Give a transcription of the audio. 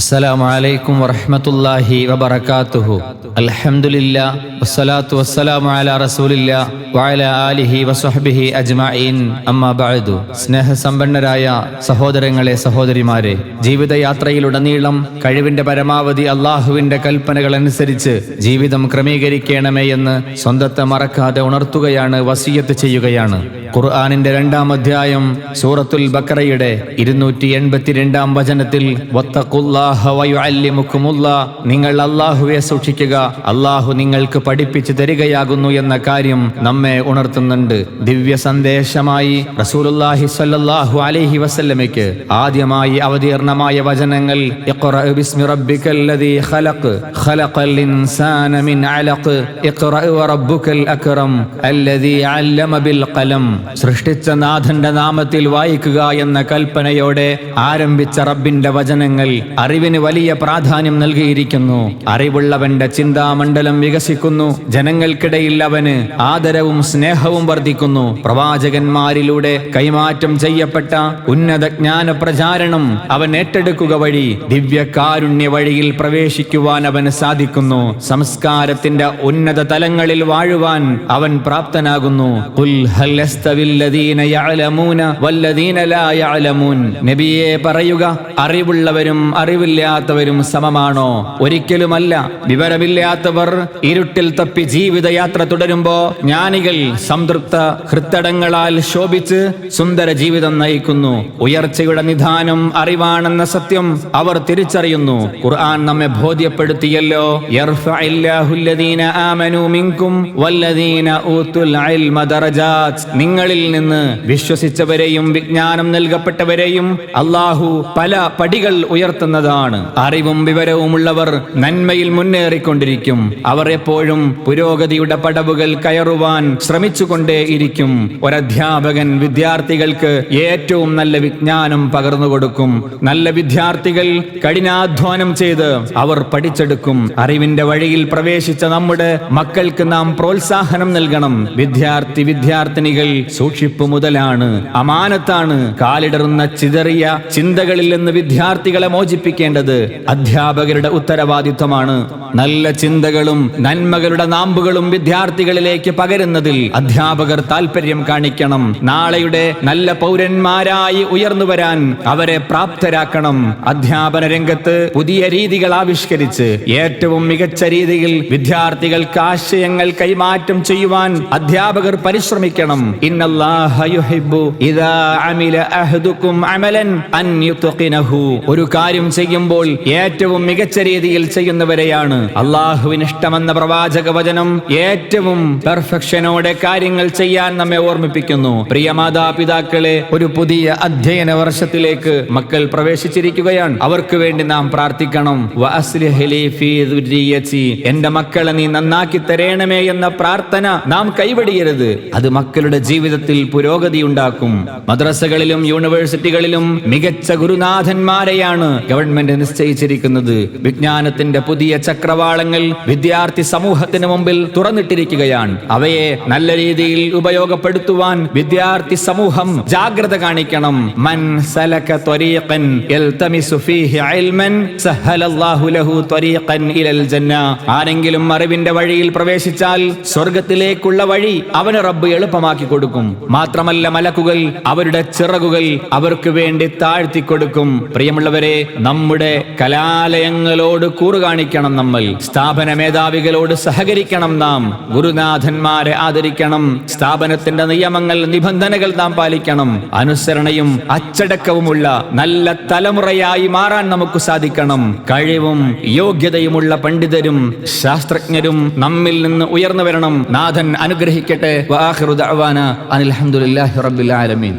അസ്സലാമു അലൈക്കും വറഹ്മത്തുള്ളാഹി വബറകാതുഹു അൽഹംദുലില്ലാ വസ്സലാത്തു വസ്സലാമു അലാ റസൂലില്ല വഅലാ ആലിഹി വസ്വഹ്ബിഹി അജ്മഈൻ. അമ്മാ ബഅദു. സ്നേഹസമ്പന്നരായ സഹോദരങ്ങളെ സഹോദരിമാരെ ജീവിതയാത്രയിലുടനീളം കഴിവിന്റെ പരമാവധി അള്ളാഹുവിന്റെ കൽപ്പനകൾ അനുസരിച്ച് ജീവിതം ക്രമീകരിക്കണമേ എന്ന് സ്വന്തത്തെ മറക്കാതെ ഉണർത്തുകയാണ് വസീയത്ത് ചെയ്യുകയാണ്. ഖുർആാനിന്റെ രണ്ടാം അധ്യായം സൂറത്തുൽ ബക്കറയുടെ ഇരുന്നൂറ്റി എൺപത്തിരണ്ടാം വചനത്തിൽ വത്തക്കുല്ലാ നിങ്ങൾ അള്ളാഹുവെ സൂക്ഷിക്കുക. അള്ളാഹു നിങ്ങൾക്ക് പഠിപ്പിച്ചു തരികയാകുന്നു എന്ന കാര്യം നമ്മെ ഉണർത്തുന്നുണ്ട്. ദിവ്യ സന്ദേശമായി റസൂലുള്ളാഹി സ്വല്ലല്ലാഹു അലൈഹി വസല്ലമയ്ക്ക് ആദ്യമായി അവതീർണമായ വചനങ്ങൾ സൃഷ്ടിച്ച നാഥന്റെ നാമത്തിൽ വായിക്കുക എന്ന കൽപ്പനയോടെ ആരംഭിച്ച റബ്ബിന്റെ വചനങ്ങൾ അറിവിന് വലിയ പ്രാധാന്യം നൽകിയിരിക്കുന്നു. അറിവുള്ളവന്റെ ചിന്താമണ്ഡലം വികസിക്കുന്നു. ജനങ്ങൾക്കിടയിൽ അവന് ആദരവും സ്നേഹവും വർദ്ധിക്കുന്നു. പ്രവാചകന്മാരിലൂടെ കൈമാറ്റം ചെയ്യപ്പെട്ട ഉന്നത ജ്ഞാന പ്രചാരണം അവൻ ഏറ്റെടുക്കുക വഴി ദിവ്യകാരുണ്യ വഴിയിൽ പ്രവേശിക്കുവാൻ അവന് സാധിക്കുന്നു. സംസ്കാരത്തിന്റെ ഉന്നത തലങ്ങളിൽ വാഴുവാൻ അവൻ പ്രാപ്തനാകുന്നു. നബിയെ പറയുക അറിവുള്ളവരും അറിവില്ലാത്തവരും സമമാണോ? ഒരിക്കലുമല്ല. വിവരമില്ലാത്തവർ ഇരുട്ടിൽ തപ്പി ജീവിതയാത്ര തുടരുമ്പോ ജ്ഞാനികൾ സംതൃപ്ത ഹൃത്തടങ്ങളാൽ ശോഭിച്ച് സുന്ദര ജീവിതം നയിക്കുന്നു. ഉയർച്ചയുടെ നിധാനം അറിവാണെന്ന സത്യം അവർ തിരിച്ചറിയുന്നു. ഖുർആൻ നമ്മെ ബോധ്യപ്പെടുത്തിയല്ലോ. നിങ്ങളിൽ നിന്ന് വിശ്വസിച്ചവരെയും വിജ്ഞാനം നൽകപ്പെട്ടവരെയും അള്ളാഹു പല പടികൾ ഉയർത്തുന്നതാണ് അറിവും വിവരവുമുള്ളവർ നന്മയിൽ മുന്നേറിക്കൊണ്ടിരിക്കും. അവർ എപ്പോഴും പുരോഗതിയുടെ പടവുകൾ കയറുവാൻ ശ്രമിച്ചുകൊണ്ടേയിരിക്കും ഒരധ്യാപകൻ വിദ്യാർത്ഥികൾക്ക് ഏറ്റവും നല്ല വിജ്ഞാനം പകർന്നു കൊടുക്കും. നല്ല വിദ്യാർത്ഥികൾ കഠിനാധ്വാനം ചെയ്ത് അവർ പഠിച്ചെടുക്കും. അറിവിന്റെ വഴിയിൽ പ്രവേശിച്ച നമ്മുടെ മക്കൾക്ക് നാം പ്രോത്സാഹനം നൽകണം. വിദ്യാർത്ഥി വിദ്യാർത്ഥിനികൾ സൂക്ഷിപ്പ് മുതലാണ്. അമാനത്താണ്. കാലിടറുന്ന ചിതറിയ ചിന്തകളിൽ നിന്ന് വിദ്യാർത്ഥികളെ മോചിപ്പിക്കേണ്ടത് അധ്യാപകരുടെ ഉത്തരവാദിത്വമാണ്. നല്ല ചിന്തകളും നന്മകളുടെ നാമ്പുകളും വിദ്യാർത്ഥികളിലേക്ക് പകരുന്നതിൽ അധ്യാപകർ താൽപര്യം കാണിക്കണം. നാളെയുടെ നല്ല പൗരന്മാരായി ഉയർന്നു വരാൻ അവരെ പ്രാപ്തരാക്കണം. അധ്യാപന രംഗത്ത് പുതിയ രീതികൾ ആവിഷ്കരിച്ച് ഏറ്റവും മികച്ച രീതിയിൽ വിദ്യാർത്ഥികൾക്ക് ആശയങ്ങൾ കൈമാറ്റം ചെയ്യുവാൻ അധ്യാപകർ പരിശ്രമിക്കണം. ഒരു കാര്യം ചെയ്യുമ്പോൾ ഏറ്റവും മികച്ച രീതിയിൽ ചെയ്യുന്നവരെയാണ്. അള്ളാഹുവിന് ഇഷ്ടമെന്ന പ്രവാചക വചനം ഏറ്റവും പെർഫെക്ഷനോടെ കാര്യങ്ങൾ ചെയ്യാൻ നമ്മെ ഓർമ്മിപ്പിക്കുന്നു. പ്രിയ മാതാപിതാക്കളെ ഒരു പുതിയ അധ്യയന വർഷത്തിലേക്ക് മക്കൾ പ്രവേശിച്ചിരിക്കുകയാണ്. അവർക്ക് വേണ്ടി നാം പ്രാർത്ഥിക്കണം. എന്റെ മക്കളെ നീ നന്നാക്കി തരേണമേ എന്ന പ്രാർത്ഥന നാം കൈവടിയരുത്. അത് മക്കളുടെ ജീവിതത്തിൽ പുരോഗതി ഉണ്ടാക്കും. മദ്രസകളിലും യൂണിവേഴ്സിറ്റികളിലും മികച്ച ഗുരുനാഥന്മാരെയാണ് ഗവൺമെന്റ് നിശ്ചയിച്ചിരിക്കുന്നത് വിജ്ഞാനത്തിന്റെ പുതിയ ചക്രവാളങ്ങൾ വിദ്യാർത്ഥി സമൂഹത്തിന് മുമ്പിൽ തുറന്നിട്ടിരിക്കുകയാണ്. അവയെ നല്ല രീതിയിൽ ഉപയോഗപ്പെടുത്തുവാൻ വിദ്യാർത്ഥി സമൂഹം ജാഗ്രത കാണിക്കണം. മൻ സലക യൽതമിസു ഫീഹി ഇൽമൻ സഹലല്ലാഹു ലഹു ഇലൽ ജന്ന. ആരെങ്കിലും അറിവിന്റെ വഴിയിൽ പ്രവേശിച്ചാൽ സ്വർഗത്തിലേക്കുള്ള വഴി അവന് റബ്ബ് എളുപ്പമാക്കി കൊടുക്കും. മാത്രമല്ല മലക്കുകൾ അവരുടെ ചിറകുകൾ അവർക്ക് വേണ്ടി താഴ്ത്തി കൊടുക്കും. പ്രിയമുള്ളവരെ നമ്മുടെ കലാലയങ്ങളോട് കൂറു കാണിക്കണം നമ്മൾ. സ്ഥാപന മേധാവികളോട് സഹകരിക്കണം നാം. ഗുരുനാഥന്മാരെ ആദരിക്കണം. സ്ഥാപനത്തിന്റെ നിയമങ്ങൾ നിബന്ധനകൾ നാം പാലിക്കണം. അനുസരണയും അച്ചടക്കവുമുള്ള നല്ല തലമുറയായി മാറാൻ നമുക്ക് സാധിക്കണം. കഴിവും യോഗ്യതയുമുള്ള പണ്ഡിതരും ശാസ്ത്രജ്ഞരും നമ്മിൽ നിന്ന് ഉയർന്നു വരണം. നാഥൻ അനുഗ്രഹിക്കട്ടെ. വാഹിറു ദഅ്വാന അനിൽ ഹംദുലില്ലാഹി റബ്ബിൽ ആലമീൻ.